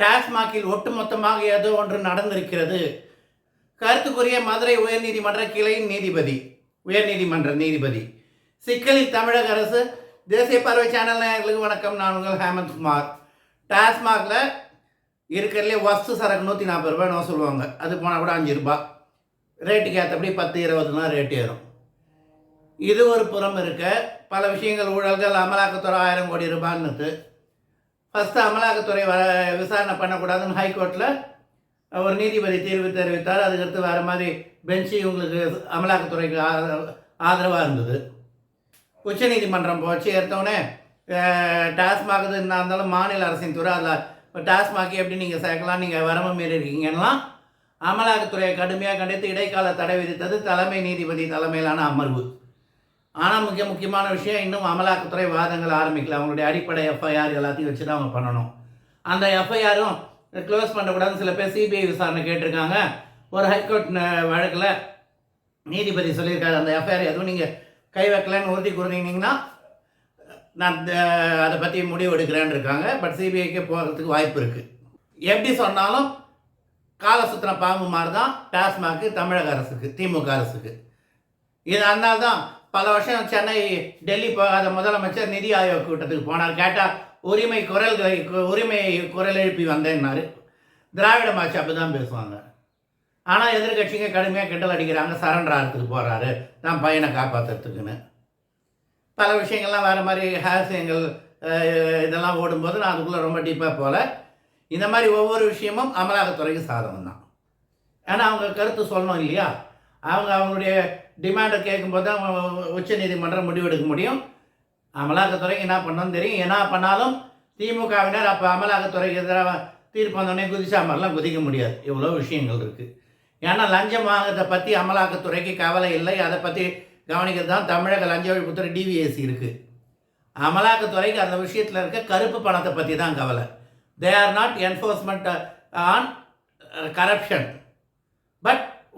டாஸ்மாகில் ஒட்டுமொத்தமாக ஏதோ ஒன்று நடந்திருக்கிறது. கருத்துக்குரிய மதுரை உயர்நீதிமன்ற கிளையின் நீதிபதி உயர்நீதிமன்ற நீதிபதி. சிக்கலில் தமிழக அரசு தேசிய பார்வை சேனல் நேயர்களுக்கு வணக்கம். நான் உங்கள் ஹேமந்த் குமார். டாஸ்மாகில் இருக்கிறதுலே வஸ்து சரக்கு நூற்றி நாற்பது ரூபாய் சொல்லுவாங்க. அது போனால் கூட அஞ்சு ரூபாய் ரேட்டுக்கு ஏற்றபடி பத்து இருபதுனா ரேட் ஏறும். இது ஒரு புறம் இருக்க பல விஷயங்கள் ஊழல்கள் அமலாக்கத்துறை ஆயிரம் கோடி ரூபான்னுட்டு ஃபஸ்ட்டு அமலாக்கத்துறை வ விசாரணை பண்ணக்கூடாதுன்னு ஹைகோர்ட்டில் ஒரு நீதிபதி தீர்வு தெரிவித்தார். அதுக்கடுத்து வேறு மாதிரி பெஞ்சு இவங்களுக்கு அமலாக்கத்துறைக்கு ஆதரவாக இருந்தது. உச்சநீதிமன்றம் போச்சு. எடுத்தோடனே டாஸ்மாக் என்ன இருந்தாலும் மாநில அரசின் துறை அதில் இப்போ டாஸ்மாக் எப்படி நீங்கள் சேர்க்கலாம்? நீங்கள் வரம்பு மீறி இருக்கீங்கன்னா அமலாக்கத்துறையை கடுமையாக கண்டித்து இடைக்கால தடை விதித்தது தலைமை நீதிபதி தலைமையிலான அமர்வு. ஆனால் முக்கிய முக்கியமான விஷயம் இன்னும் அமலாக்கத்துறை வாதங்கள் ஆரம்பிக்கல. அவங்களுடைய அடிப்படை எஃப்ஐஆர் எல்லாத்தையும் வச்சு தான் அவங்க பண்ணணும். அந்த எஃப்ஐஆரும் க்ளோஸ் பண்ணக்கூடாதுன்னு சில பேர் சிபிஐ விசாரணை கேட்டிருக்காங்க. ஒரு ஹைகோர்ட் வழக்கில் நீதிபதி சொல்லியிருக்காரு. அந்த எஃப்ஐஆர் எதுவும் நீங்கள் கை வைக்கலன்னு உறுதி கூறினீங்கன்னா நான் அதை பற்றி முடிவு எடுக்கிறேன்னு இருக்காங்க. பட் சிபிஐக்கு போகிறதுக்கு வாய்ப்பு இருக்குது எப்படி சொன்னாலும் காலசுத்திர பாம்பு மாதிரி தான் டாஸ்மாக்கு தமிழக அரசுக்கு திமுக அரசுக்கு. இது அதனால்தான் பல வருஷம் சென்னை டெல்லி போகாத முதலமைச்சர் நிதி ஆயோக் கூட்டத்துக்கு போனார். கேட்டால் உரிமை குரல்களை உரிமை குரல் எழுப்பி வந்தேன்னாரு. திராவிட மாச்சு அப்படி தான் பேசுவாங்க. ஆனால் எதிர்கட்சிங்க கடுமையாக கிண்டல் அடிக்கிறாங்க. சரண்டர் ஆகிறதுக்கு போகிறாரு தான் பையனை காப்பாற்றுறதுக்குன்னு பல விஷயங்கள்லாம் வேறு மாதிரி ஹாசியங்கள் இதெல்லாம் ஓடும்போது நான் அதுக்குள்ளே ரொம்ப டீப்பாக போகல இந்த மாதிரி ஒவ்வொரு விஷயமும் அமலாக்கத்துறைக்கு சாதகம் தான் ஏன்னா அவங்க கருத்து சொல்லணும் இல்லையா? அவங்க அவங்களுடைய டிமாண்டை கேட்கும்போது தான் உச்ச நீதிமன்றம் முடிவெடுக்க முடியும். அமலாக்கத்துறைக்கு என்ன பண்ணணும்னு தெரியும். என்ன பண்ணாலும் திமுகவினர் அப்போ அமலாக்கத்துறைக்கு எதிராக தீர்ப்பு வந்தோடனே குதிச்சா மாதிரிலாம் குதிக்க முடியாது. இவ்வளோ விஷயங்கள் இருக்குது ஏன்னா லஞ்சம் வாங்குறதை பற்றி அமலாக்கத்துறைக்கு கவலை இல்லை. அதை பற்றி கவனிக்கிறது தான் தமிழக லஞ்ச ஒழிப்புத்துறை டிவிஎஸ்சி இருக்குது அமலாக்கத்துறைக்கு அந்த விஷயத்தில் இருக்க கருப்பு பணத்தை பற்றி தான் கவலை. They are not enforcement on corruption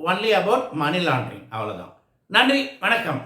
only about money laundering அவ்வளோதான் நன்றி. வணக்கம்.